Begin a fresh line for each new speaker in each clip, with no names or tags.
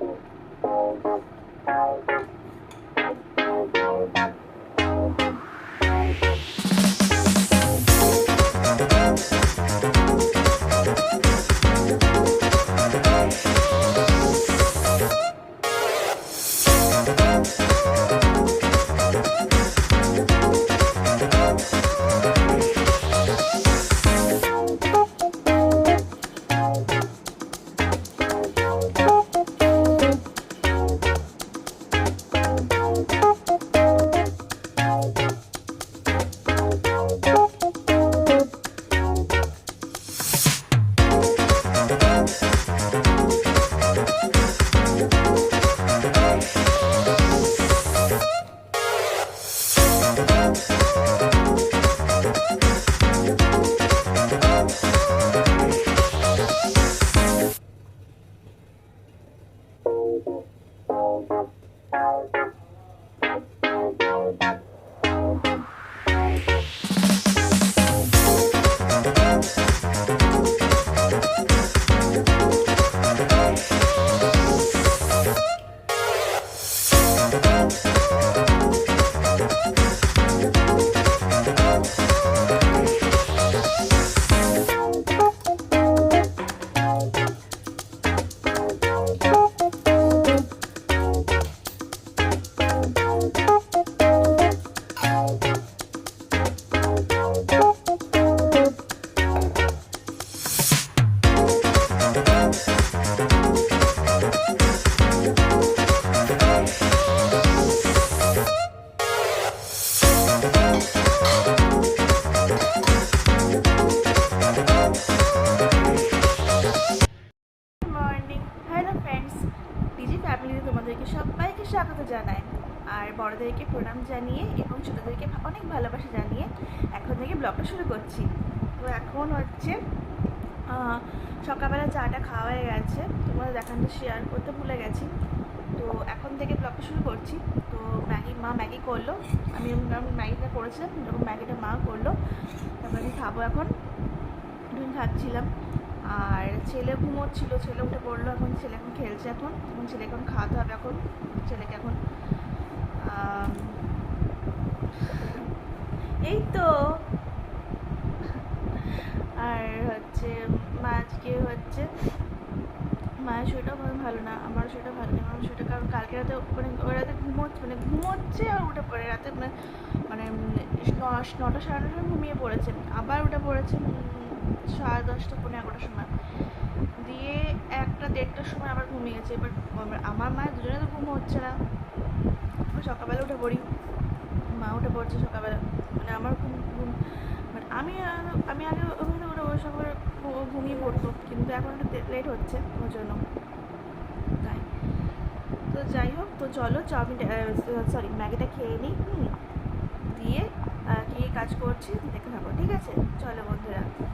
Thank you. সবাইকে স্বাগত জানাই। আর বড়দেরকে প্রণাম জানিয়ে এবং ছোটোদেরকে অনেক ভালোবাসা জানিয়ে এখন থেকে ব্লগটা শুরু করছি। তো এখন হচ্ছে সকালবেলা চাটা খাওয়া হয়ে গেছে। তোমাদের দেখানটা শেয়ার করতে ভুলে গেছি। তো এখন থেকে ব্লগটা শুরু করছি। তো ম্যাগি, মা ম্যাগি করল। আমি ম্যাগিটা করেছিলাম যখন ম্যাগিটা মা করল। তারপর আমি খাব এখন। খাচ্ছিলাম। আর ছেলে ঘুমোচ্ছিল, ছেলে উঠে পড়ল, এখন ছেলে এখন খেলছে এখন এখন ছেলে এখন খাওয়াতে হবে এখন, ছেলেকে এখন এই তো। আর হচ্ছে, মা আজকে হচ্ছে, মায়ের শরীরটাও ভালো ভালো না আমার শরীরটা ভালো নেই আমার শরীরটা কারণ কালকে রাতে মানে ওই রাতে ঘুমোচ্ছে মানে ঘুমোচ্ছে আর উঠে পড়ে, রাতে মানে মানে ন- নটা, সাড়ে নটায় ঘুমিয়ে পড়েছে, আবার উঠে পড়েছে সাড়ে দশটা পনেরো এগারোটার সময়। দিয়ে একটা দেড়টার সময় আবার ঘুমিয়ে গেছে। এবার আমার- মায়ের দুজনে তো ঘুম হচ্ছে না। সকালবেলা উঠে পড়ি। মা উঠে পড়ছে সকালবেলা। মানে আমার ঘুম ঘুম মানে আমি আমি আগে ওখানে উঠে ওই সকালে ঘুমিয়ে পড়তো। কিন্তু এখন একটু লেট হচ্ছে ওর জন্য। তাই। তো যাই হোক, তো চলো চাউমিন সরি ম্যাগিটা খেয়ে নিই। হুম। দিয়ে কি কাজ করছি দেখে থাকো, ঠিক আছে? চলো বন্ধুরা।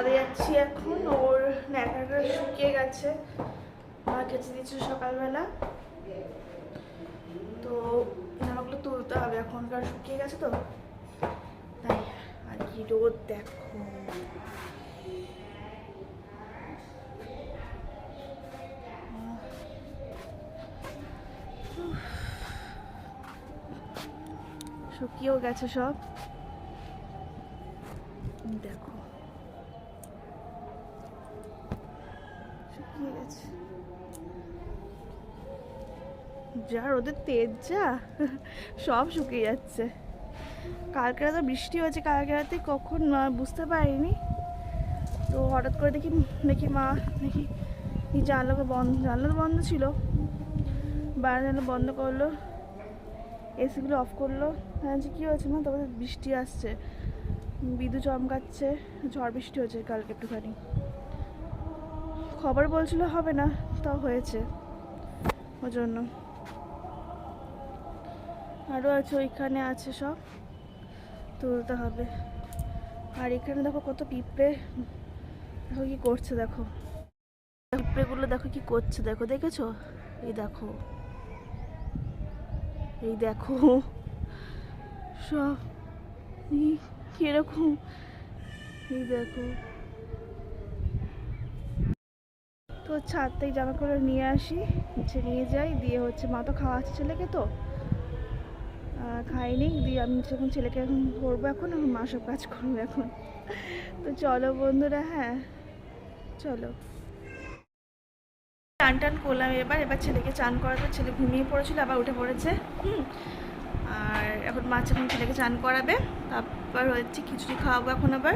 ছাদে যাচ্ছি এখন। ওর ন্যাকাটা শুকিয়ে গেছে। মা কেচে দিচ্ছে সকালবেলা। তো জামাগুলো তুলতে হবে এখন, কারণ শুকিয়ে গেছে তো। তাই আর কি রোদ, দেখো। শুকিয়েও গেছে সব। দেখো। যা রোদের তেজ যা, সব শুকিয়ে যাচ্ছে। কালকে রাতে বৃষ্টি হয়েছে, কালকে রাতে কখন বুঝতে পারিনি। তো হঠাৎ করে দেখি দেখি মা, দেখি জানলাকে বন্ধ জানলা তো বন্ধ ছিল। বাইরে জানলা বন্ধ করল, এসিগুলো অফ করল। জানছি কী হয়েছে মা? তারপরে বৃষ্টি আসছে। বিদ্যুৎ চমকাচ্ছে, ঝড় বৃষ্টি হয়েছে কালকে একটুখানি। খবর বলছিল হবে না, তাও হয়েছে। ওর জন্য আরও আছে, ওইখানে আছে সব। তুলতে হবে। আর এখানে দেখো কত পিঁপড়ে। দেখো কি করছে, দেখো। পিঁপড়েগুলো দেখো কি করছে, দেখো, দেখেছ? এই দেখো। এই দেখো। সব। কীরকম? এই দেখো। তো ছাদ থেকে জামা করে নিয়ে আসি নিয়ে যাই, দিয়ে হচ্ছে মা তো খাওয়াচ্ছে ছেলেকে তো। খাইনি, দিয়ে আমি যখন ছেলেকে এখন করব এখন, আমার মা সব কাজ করবে এখন। তো চলো বন্ধুরা হ্যাঁ চলো। চান টান করলাম এবার এবার ছেলেকে চান করাতে, ছেলে ঘুমিয়ে পড়েছিল, আবার উঠে পড়েছে। হুম, আর এখন মা এখন ছেলেকে চান করাবে, তারপর হচ্ছে খিচুড়ি খাওয়াবো এখন আবার।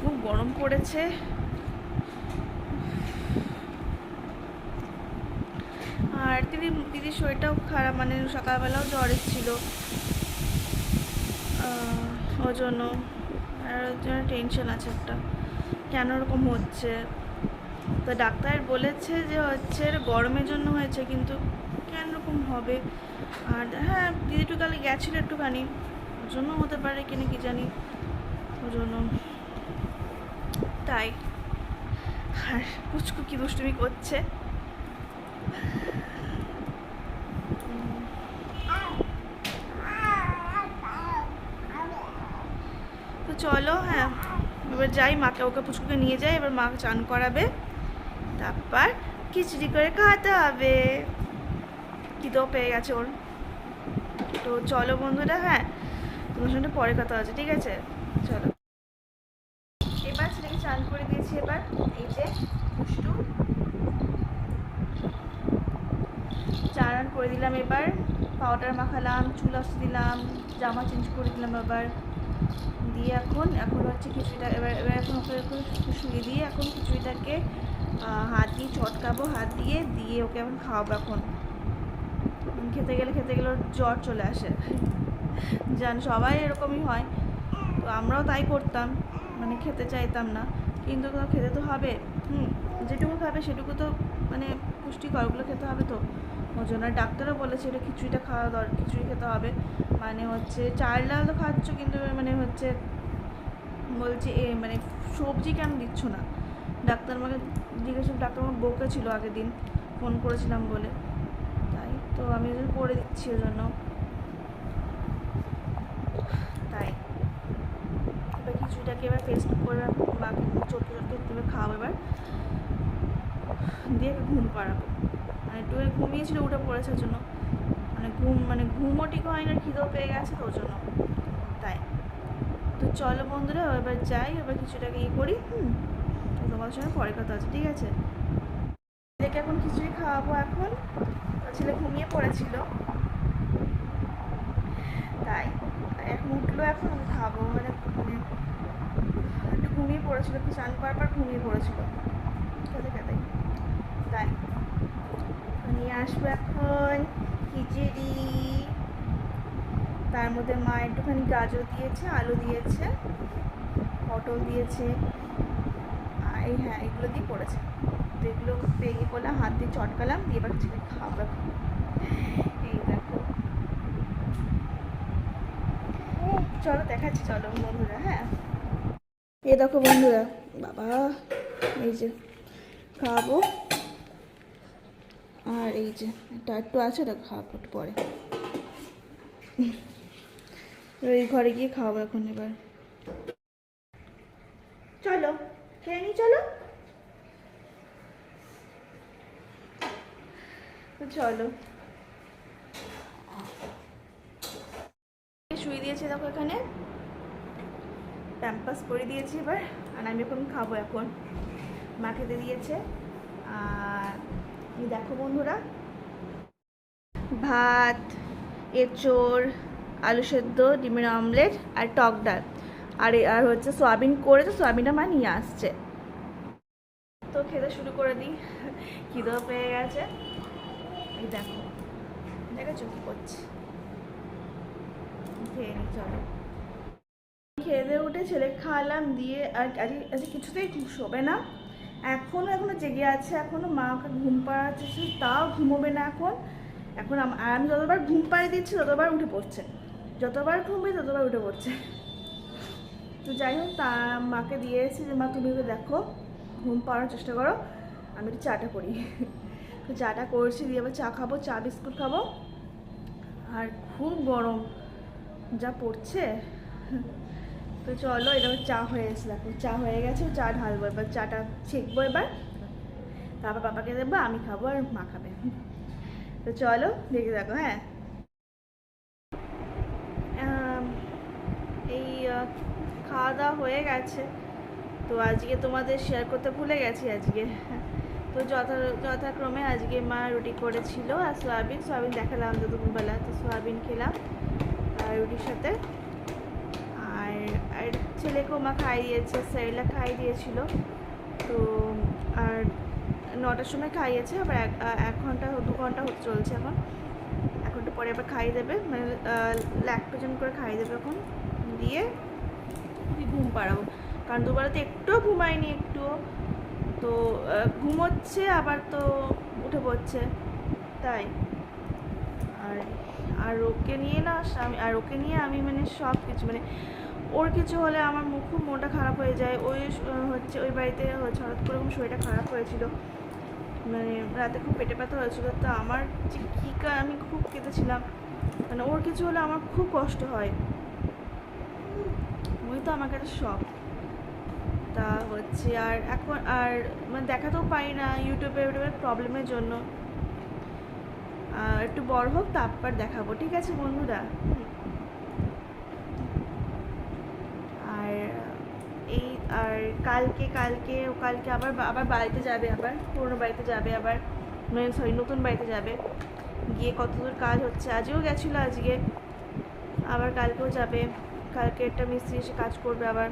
খুব গরম পড়েছে। আর দিদি, দিদির শরীরটাও খারাপ মানে সকালবেলাও জ্বর এসেছিল। ওর জন্য। আর ওর জন্য টেনশন আছে একটা। কেন ওরকম হচ্ছে? তো ডাক্তার বলেছে যে হচ্ছে গরমের জন্য হয়েছে, কিন্তু কেন রকম হবে? আর হ্যাঁ দিদি একটু কালে গেছিল একটুখানি। ওর জন্য হতে পারে কিনা কি জানি। ওর জন্য। তাই। আর পুচকু কি দুষ্টুমি করছে? চলো হ্যাঁ। এবার যাই, মাকে, ওকে পুচকুকে নিয়ে যাই, এবার মা চান করাবে। তারপর খিচুড়ি করে খাওয়াতে হবে। খিদেও পেয়ে গেছে ওর। তো চলো বন্ধুরা হ্যাঁ তোমার সঙ্গে পরে কথা আছে ঠিক আছে? চলো। এবার ছেলেকে চান করে দিয়েছি এবার, এই যে দুষ্টু চান করে দিলাম এবার পাউডার মাখালাম, চুল আসতে দিলাম, জামা চেঞ্জ করে দিলাম আবার দিয়ে এখন এখন হচ্ছে খিচুড়িটা, এবার এবার এখন ওকে একটু শুয়ে দিয়ে এখন খিচুড়িটাকে হাত দিয়ে চটকাবো, হাত দিয়ে দিয়ে ওকে এখন খাওয়াবো এখন। খেতে গেলে খেতে গেলে ওর জ্বর চলে আসে। জান, সবাই এরকমই হয়। তো আমরাও তাই করতাম মানে খেতে চাইতাম না। কিন্তু খেতে তো হবে। হুম, যেটুকু খাবে সেটুকু তো মানে পুষ্টিকর, ওগুলো খেতে হবে তো। ওই জন্য ডাক্তারও বলেছে এটা খিচুড়িটা খাওয়া দরকার খিচুড়ি খেতে হবে। মানে হচ্ছে চাল ডাল তো খাচ্ছ কিন্তু মানে হচ্ছে বলছে এ মানে সবজি কেন দিচ্ছ না? ডাক্তার আমাকে জিজ্ঞেস, ডাক্তার আমার আমাকে বকেছিল আগের দিন, ফোন করেছিলাম বলে। তাই তো আমি করে দিচ্ছি ওই জন্য। তাই। এবার খিচুড়িটাকে এবার পেস্ট করে মাকে চটকে চটকে খাওয়াবো এবার। দিয়ে ঘুম পাড়াবো। মানে একটু ঘুমিয়েছিল, উঠে পড়েছে জন্য। মানে ঘুম মানে ঘুমও ঠিক হয় না খিদেও পেয়ে গেছে তো জন্য। তাই। তো চলো বন্ধুরা, এবার যাই, এবার কিছুটাকে ইয়ে করি, হুম? তো তোমার সঙ্গে পরে কথা আছে, ঠিক আছে? ছেলেকে এখন খিচুড়ি খাওয়াবো এখন। ছেলে ঘুমিয়ে পড়েছিল। তাই এখন উঠল এখন, খাব। মানে একটু ঘুমিয়ে পড়েছিল, একটু চান করার পর ঘুমিয়ে পড়েছিল। তাই। নিয়ে আসব এখন, খিচুড়ি। তার মধ্যে মা একটুখানি গাজর দিয়েছে, আলু দিয়েছে, পটল দিয়েছে। আর এই হ্যাঁ এগুলো দিয়ে করেছে। তো এগুলো পেয়ে করলাম হাত দিয়ে চটকালাম, দিয়ে এবার ছেলে খাব। এই দেখো। চলো, দেখাচ্ছি, চলো বন্ধুরা হ্যাঁ। এ দেখো বন্ধুরা, বাবা, এই যে খাব। আর এই যে এটা একটু আছে ওটা খাওয়া পরে। এই ঘরে গিয়ে খাওয়াবো এখন এবার। চলো খেয়ে নি চলো। চলো। শুয়ে দিয়েছে দেখো এখানে। প্যাম্পাস করে দিয়েছি এবার আর আমি এখন খাব এখন। মা খেতে দিয়েছে আর দেখো বন্ধুরা, ভাত, এঁচোড়, আলু সেদ্ধ, ডিমের অমলেট আর টক ডাল। আর আর হচ্ছে সোয়াবিন করে তো সয়াবিনটা মা নিয়ে আসছে। তো খেতে শুরু করে দিই। খিদেও পেয়ে গেছে। এই দেখো, দেখেছ কি করছে? খেয়ে চলো। খেয়ে উঠে ছেলে খাওয়ালাম, দিয়ে আর আজকে কিছুতেই শোবে না। এখনও এখনও জেগে আছে এখনও মা ওকে ঘুম পাড়াচ্ছে সে তাও ঘুমোবে না এখন। এখন আমি যতবার ঘুম পাড়িয়ে দিচ্ছি, ততবার উঠে পড়ছে। যতবার ঘুমবে ততবার উঠে পড়ছে। তো যাই হোক, তা মাকে দিয়ে এসেছি যে, মা, তুমি দেখো, ঘুম পাড়ানোর চেষ্টা করো, আমি একটু চাটা করি। তো চাটা করছি, দিয়ে আবার চা খাব, চা, বিস্কুট খাব। আর খুব গরম, যা পড়ছে। তো চলো এটা চা হয়ে এসে দেখো, চা হয়ে গেছে, চা ঢালবো, এবার চাটা ছেঁকবো এবার। তারপর পাপাকে দেবো, আমি খাব আর মা খাবে। তো চলো, দেখে দেখো হ্যাঁ। এই খাওয়া দাওয়া হয়ে গেছে। তো আজকে তোমাদের শেয়ার করতে ভুলে গেছি আজকে। তো যথা, যথাক্রমে আজকে মা রুটি করেছিল আর সোয়াবিন সোয়াবিন দেখালাম তো দুপুরবেলা, তো সোয়াবিন খেলাম আর রুটির সাথে। ছেলেকেও মা খাইয়ে দিয়েছে, সেরেলা খাইয়ে দিয়েছিল। তো, আর নটার সময় খাইয়েছে আবার এক ঘণ্টা, দু ঘণ্টা হতে চলছে এখন। এক ঘণ্টা পরে আবার খাইয়ে দেবে মানে ল্যাকটোজেন করে খাইয়ে দেবে এখন। দিয়ে ঘুম পাড়াবো কারণ দুবেলাতে একটুও ঘুমায়নি একটুও তো ঘুমোচ্ছে, আবার তো উঠে পড়ছে। তাই। আর আর ওকে নিয়ে না, আমি, আর ওকে নিয়ে আমি মানে সব কিছু মানে ওর কিছু হলে আমার মুখ খুব মনটা খারাপ হয়ে যায়। ওই হচ্ছে ওই বাড়িতে হচ্ছে হঠাৎ করে শরীরটা খারাপ হয়েছিল। মানে রাতে খুব পেটে ব্যথা হয়েছিল। তো আমার যে কী আমি খুব কেঁদেছিলাম। মানে ওর কিছু হলে আমার খুব কষ্ট হয়। ওই তো আমার কাছে শখ। তা হচ্ছে আর এখন আর মানে দেখাতেও পারি না ইউটিউবে ইউটিউবের প্রবলেমের জন্য। একটু বড় হোক, তারপর দেখাবো। ঠিক আছে বন্ধুরা হুম। আর এই আর কালকে কালকে, ও কালকে আবার আবার বাড়িতে যাবে আবার, পুরোনো বাড়িতে যাবে আবার মানে সরি নতুন বাড়িতে যাবে। গিয়ে কতদূর কাজ হচ্ছে আজও গেছিল আজকে। আবার কালকেও যাবে, কালকে একটা মিস্ত্রি এসে কাজ করবে আবার।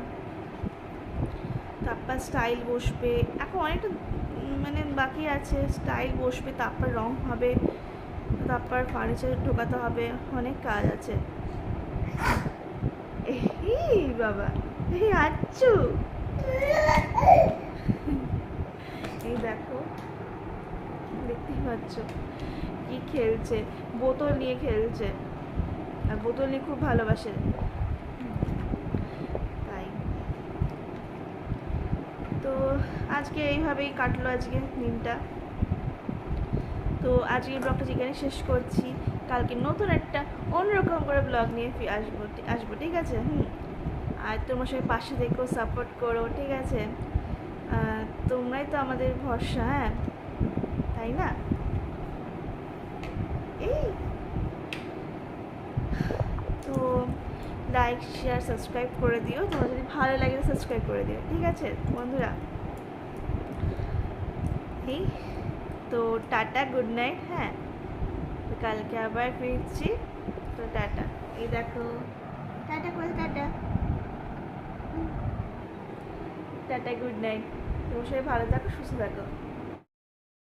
তারপর স্টাইল বসবে, এখন অনেকটা মানে বাকি আছে স্টাইল বসবে তারপর রং হবে তারপর ফার্নিচার ঢোকাতে হবে, অনেক কাজ আছে। এই বাবা, এই আচ্ছু। এই দেখো, দেখতেই পাচ্ছ কি খেলছে। বোতল নিয়ে খেলছে। আর বোতল নিয়ে খুব ভালোবাসে। তাই। তো আজকে এইভাবেই কাটলো আজকে দিনটা। তো আজকের ব্লগটা যেখানে শেষ করছি। কালকে নতুন একটা অন্যরকম করে ব্লগ নিয়ে আসব আসব, ঠিক আছে? হুম। আর তোমার সবাই পাশে দেখো সাপোর্ট করো, ঠিক আছে? তোমরাই তো আমাদের ভরসা হ্যাঁ? তাই না? এই। তো লাইক শেয়ার সাবস্ক্রাইব করে দিও। তোমার যদি ভালো লাগে সাবস্ক্রাইব করে দিও, ঠিক আছে, বন্ধুরা? এই। তো টাটা গুড নাইট হ্যাঁ? কালকে আবার ফিরছি। তো টাটা। এই দেখো। টাটা করে টাটা টাটা গুড নাইট। তোমার সবাই ভালো থাকো সুস্থ থাকো।